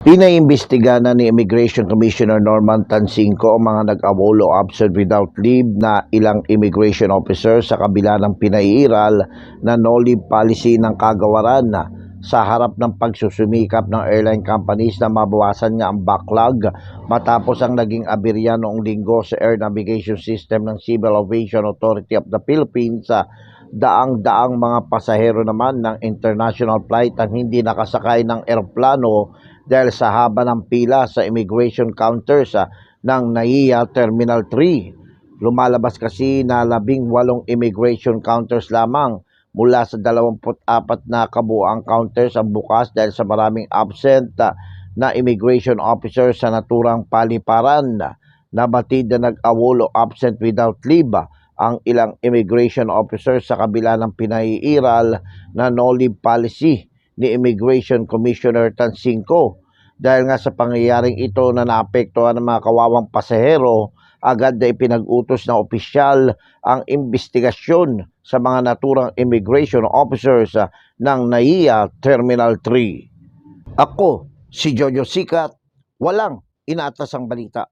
Pinaimbestiga na ni Immigration Commissioner Norman Tansingco ang mga nag-awolo absent without leave na ilang immigration officers sa kabila ng pinaiiral na no-leave policy ng kagawaran sa harap ng pagsusumikap ng airline companies na mabawasan nga ang backlog matapos ang naging aberya noong linggo sa air navigation system ng Civil Aviation Authority of the Philippines sa daang-daang mga pasahero naman ng international flight ang hindi nakasakay ng eroplano dahil sa haba ng pila sa immigration counters ah, ng NAIA Terminal 3. Lumalabas kasi na labing walong immigration counters lamang mula sa 24 na kabuang counters ang bukas dahil sa maraming absent ah, na immigration officers sa naturang paliparan. Nabatid na nag-awolo absent without leave ah, ang ilang immigration officers sa kabila ng pinaiiral na no-leave policy ni Immigration Commissioner Tansingco. Dahil nga sa pangyayaring ito na naapektuhan ng mga kawawang pasahero, agad na ipinag-utos ng opisyal ang investigasyon sa mga naturang immigration officers ah, ng NAIA Terminal 3. Ako, si Jojo Sikat, walang inaatas ang balita.